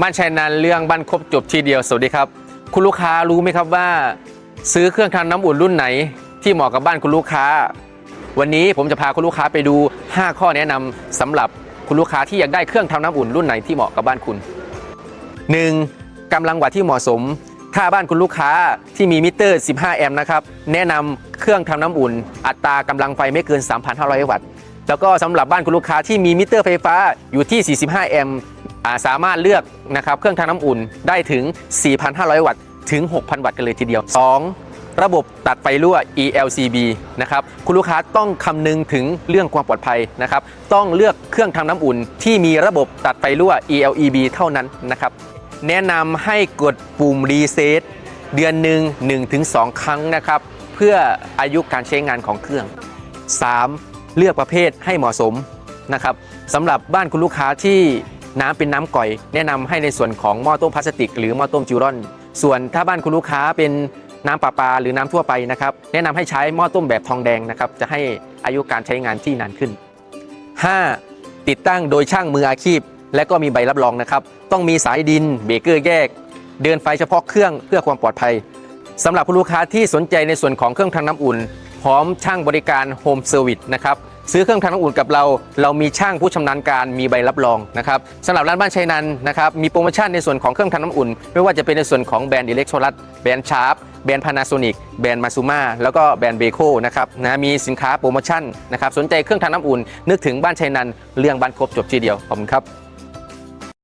บ้านชัยนันเรื่องบ้านครบจบทีเดียวสวัสดีครับ คุณลูกค้ารู้ไหมครับว่า ซื้อเครื่องทำน้ำอุ่นรุ่นไหน ที่เหมาะกับบ้านคุณลูกค้า วันนี้ผมจะพาคุณลูกค้าไปดู 5 ข้อแนะนำสำหรับคุณลูกค้าที่อยากได้เครื่องทำน้ำอุ่นรุ่นไหนที่เหมาะกับบ้านคุณ 1. กำลังวัตต์ที่เหมาะสม ถ้าบ้านคุณลูกค้าที่มีมิเตอร์ 15 แอมป์นะครับแนะนำเครื่องทำน้ำอุ่น อัตรากำลังไฟไม่เกิน 3,500 วัตต์แล้วก็สำหรับบ้านคุณลูกค้าที่มีมิเตอร์ไฟฟ้าอยู่ที่ 45 แอมป์ สามารถเลือกนะครับเครื่องทำน้ำอุ่นได้ถึง 4,500 วัตต์ถึง 6,000 วัตต์กันเลยทีเดียว 2. ระบบตัดไฟรั่ว ELCB นะครับคุณลูกค้าต้องคำนึงถึงเรื่องความปลอดภัยนะครับต้องเลือกเครื่องทำน้ำอุ่น ที่มีระบบตัดไฟรั่ว ELEB เท่านั้นนะครับแนะนำให้กดปุ่มรีเซ็ตเดือนหนึ่ง1-2 ครั้งนะครับเพื่ออายุการใช้งานของเครื่อง 3. เลือกประเภทให้เหมาะสมนะครับสำหรับบ้านคุณลูกค้าที่ น้ำเป็นน้ำก่อย แนะนำให้ในส่วนของหม้อต้มพลาสติก หรือหม้อต้มจิวรอน ส่วนถ้าบ้านคุณลูกค้าเป็นน้ำประปาหรือน้ำทั่วไปนะครับแนะนำให้ใช้หม้อต้มแบบทองแดงนะครับจะให้อายุการใช้งานที่นานขึ้น 5. ติดตั้งโดยช่างมืออาชีพ และก็มีใบรับรองนะครับ ต้องมีสายดินเบรกเกอร์แยก เดินไฟเฉพาะเครื่องเพื่อความปลอดภัยสำหรับผู้ลูกค้าที่สนใจในส่วนของเครื่องทำน้ำอุ่น พร้อมช่างบริการโฮมเซอร์วิสนะครับ ซื้อเครื่องทำน้ำอุ่นกับเรา เรามีช่างผู้ชำนาญการมีใบรับรองนะครับสำหรับร้านบ้านชัยนันนะครับมีโปรโมชั่นในส่วนของเครื่องทำน้ำอุ่น ไม่ว่าจะเป็นในส่วนของแบรนด์อิเล็กโทรลัสแบรนด์ชาร์ปแบรนด์พานาโซนิกแบรนด์มาซูมาแล้วก็แบรนด์เบโคนะครับนะมีสินค้าโปรโมชั่นนะครับสนใจเครื่องทำน้ำอุ่น นึกถึงบ้านชัยนันเรื่องบ้านครบจบทีเดียวขอบคุณครับ